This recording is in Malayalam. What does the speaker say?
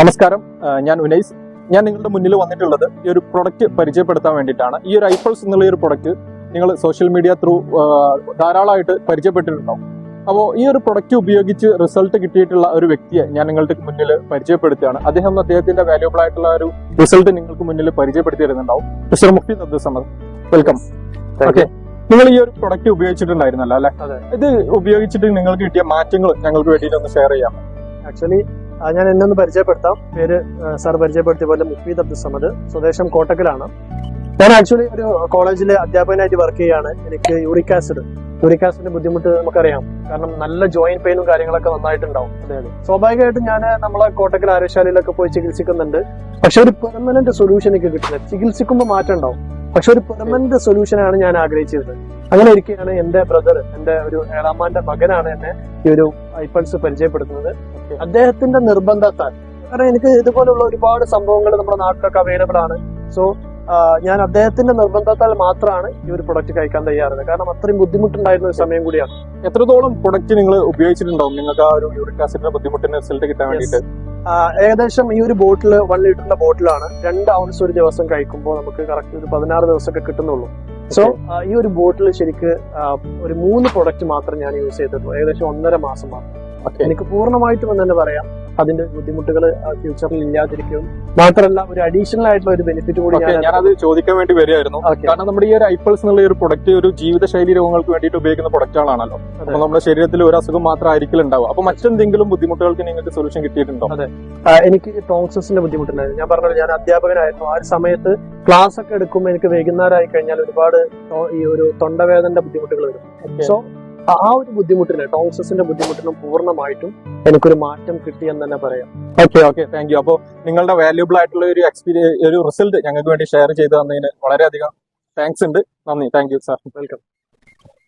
നമസ്കാരം. ഞാൻ ഉനൈസ് ഞാൻ നിങ്ങളുടെ മുന്നിൽ വന്നിട്ടുള്ളത് ഈ ഒരു പ്രൊഡക്റ്റ് പരിചയപ്പെടുത്താൻ വേണ്ടിയിട്ടാണ്. ഈ ഒരു ഐഫൾസ് എന്നുള്ള ഈ ഒരു പ്രൊഡക്റ്റ് നിങ്ങൾ സോഷ്യൽ മീഡിയ ത്രൂ ധാരാളമായിട്ട് പരിചയപ്പെട്ടിട്ടുണ്ടാവും. അപ്പോൾ ഈ ഒരു പ്രൊഡക്റ്റ് ഉപയോഗിച്ച് റിസൾട്ട് കിട്ടിയിട്ടുള്ള ഒരു വ്യക്തിയെ ഞാൻ നിങ്ങളുടെ മുന്നിൽ പരിചയപ്പെടുത്തുകയാണ്. അദ്ദേഹം അദ്ദേഹത്തിന്റെ വാല്യൂബിൾ ആയിട്ടുള്ള ഒരു റിസൾട്ട് നിങ്ങൾക്ക് മുന്നിൽ പരിചയപ്പെടുത്തി തരുന്നുണ്ടാവും. Mister Mufeed Abdul Samad welcome okay നിങ്ങൾ ഈ ഒരു പ്രൊഡക്റ്റ് ഉപയോഗിച്ചിട്ടുണ്ടായിരുന്നല്ലോ അല്ലെ? ഇത് ഉപയോഗിച്ചിട്ട് നിങ്ങൾക്ക് കിട്ടിയ മാറ്റങ്ങൾ ഞങ്ങൾക്ക് വേണ്ടിയിട്ട് ഒന്ന് ഷെയർ ചെയ്യാം ആക്ച്വലി ഞാൻ എന്നെ ഒന്ന് പരിചയപ്പെടുത്താം. പേര് സാർ പരിചയപ്പെടുത്തിയ പോലെ മുഫീദ് അബ്ദുൽ സമദ് സ്വദേശം കോട്ടക്കലാണ്. ഞാൻ ആക്ച്വലി ഒരു കോളേജിലെ അധ്യാപകനായിട്ട് വർക്ക് ചെയ്യാണ് എനിക്ക് യൂറിക് ആസിഡ് യൂറിക് ആസിഡിന്റെ ബുദ്ധിമുട്ട് നമുക്കറിയാം. കാരണം നല്ല ജോയിന്റ് പെയിനും കാര്യങ്ങളൊക്കെ നന്നായിട്ടുണ്ടാവും. സ്വാഭാവികമായിട്ടും ഞാൻ നമ്മളെ കോട്ടക്കൽ ആരോഗ്യശാലയിലൊക്കെ പോയി ചികിത്സിക്കുന്നുണ്ട്. പക്ഷെ ഒരു പെർമനന്റ് സൊല്യൂഷൻ എനിക്ക് കിട്ടുന്നത് ചികിത്സിക്കുമ്പോൾ മാറ്റം ഉണ്ടാവും. പക്ഷെ ഒരു പെർമനന്റ് സൊല്യൂഷനാണ് ഞാൻ ആഗ്രഹിച്ചിരുന്നത്. അങ്ങനെ ഇരിക്കുകയാണ് എന്റെ ബ്രദർ എന്റെ ഒരു ഏഴാമാന്റെ മകനാണ് എന്നെ ഈ ഒരു ഐപ്പൾസ് പരിചയപ്പെടുത്തുന്നത്. അദ്ദേഹത്തിന്റെ നിർബന്ധത്താൽ. കാരണം എനിക്ക് ഇതുപോലുള്ള ഒരുപാട് സംഭവങ്ങൾ നമ്മുടെ നാട്ടിലൊക്കെ അവൈലബിൾ ആണ്. സോ ഞാൻ അദ്ദേഹത്തിന്റെ നിർബന്ധത്താൽ മാത്രമാണ് ഈ ഒരു പ്രൊഡക്റ്റ് കഴിക്കാൻ തയ്യാറുള്ളത്. കാരണം അത്രയും ബുദ്ധിമുട്ടുണ്ടായിരുന്ന ഒരു സമയം കൂടിയാണ്. എത്രത്തോളം പ്രൊഡക്റ്റ് നിങ്ങൾ ഉപയോഗിച്ചിട്ടുണ്ടാവും? നിങ്ങൾക്ക് ആ ഒരു യൂറിക് ആസിഡിന്റെ ബുദ്ധിമുട്ടിന് റിസൾട്ട് കിട്ടാൻ വേണ്ടിയിട്ട്? ഏകദേശം ഈ ഒരു ബോട്ടിൽ വൺ ലിറ്ററിന്റെ ബോട്ടിലാണ് രണ്ട് ഔൺസ് ഒരു ദിവസം കഴിക്കുമ്പോൾ നമുക്ക് കറക്റ്റ് ഒരു പതിനാറ് ദിവസമൊക്കെ കിട്ടുന്നുള്ളൂ. സോ ഈ ഒരു ബോട്ടിൽ ശരിക്ക് ഒരു മൂന്ന് പ്രൊഡക്റ്റ് മാത്രം ഞാൻ യൂസ് ചെയ്തിട്ടുള്ളൂ. ഏകദേശം ഒന്നര മാസം മാത്രം. എനിക്ക് പൂർണമായിട്ടും എന്ന് തന്നെ പറയാം. അതിന്റെ ബുദ്ധിമുട്ടുകൾ ഫ്യൂച്ചറിൽ ഇല്ലാതിരിക്കും. മാത്രമല്ല ഒരു അഡീഷണൽ ആയിട്ടുള്ള ഒരു ബെനിഫിറ്റ് കൂടി ഞാൻ അത് ചോദിക്കാൻ വേണ്ടി വരികയായിരുന്നു. കാരണം നമ്മുടെ ഈ ഒരു ഐപ്പിൾസ് എന്നുള്ള ഒരു പ്രൊഡക്റ്റ് ഒരു ജീവിതശൈലി രോഗങ്ങൾക്ക് വേണ്ടിയിട്ട് ഉപയോഗിക്കുന്ന പ്രൊഡക്റ്റുകളാണല്ലോ. അപ്പൊ നമ്മുടെ ശരീരത്തിൽ ഒരു അസുഖം മാത്രം ആയിരിക്കില്ല ഉണ്ടാവും അപ്പൊ മറ്റെന്തെങ്കിലും ബുദ്ധിമുട്ടുകൾക്ക് നിങ്ങൾക്ക് സൊല്യൂഷൻ കിട്ടിയിട്ടുണ്ടോ? അതെ. എനിക്ക് ടോൺസസിന്റെ ബുദ്ധിമുട്ടുണ്ടായിരുന്നു. ഞാൻ പറഞ്ഞത് ഞാൻ അധ്യാപകനായിരുന്നു. ആ ഒരു സമയത്ത് ക്ലാസ് ഒക്കെ എടുക്കുമ്പോൾ എനിക്ക് വൈകുന്നേരമായി കഴിഞ്ഞാൽ ഒരുപാട് ഈ ഒരു തൊണ്ടവേദന ബുദ്ധിമുട്ടുകൾ വരും. സോ ആ ഒരു ബുദ്ധിമുട്ടിന് ടോങ്സസിന്റെ ബുദ്ധിമുട്ടിനും പൂർണമായിട്ടും എനിക്കൊരു മാറ്റം കിട്ടി എന്ന് തന്നെ പറയാം. ഓക്കെ ഓക്കെ താങ്ക് യു അപ്പോൾ നിങ്ങളുടെ വാല്യൂബിൾ ആയിട്ടുള്ള ഒരു എക്സ്പീരിയൻസ് ഒരു റിസൾട്ട് ഞങ്ങൾക്ക് വേണ്ടി ഷെയർ ചെയ്ത് തന്നതിന് വളരെയധികം താങ്ക്സ് ഉണ്ട്. നന്ദി. Thank you sir welcome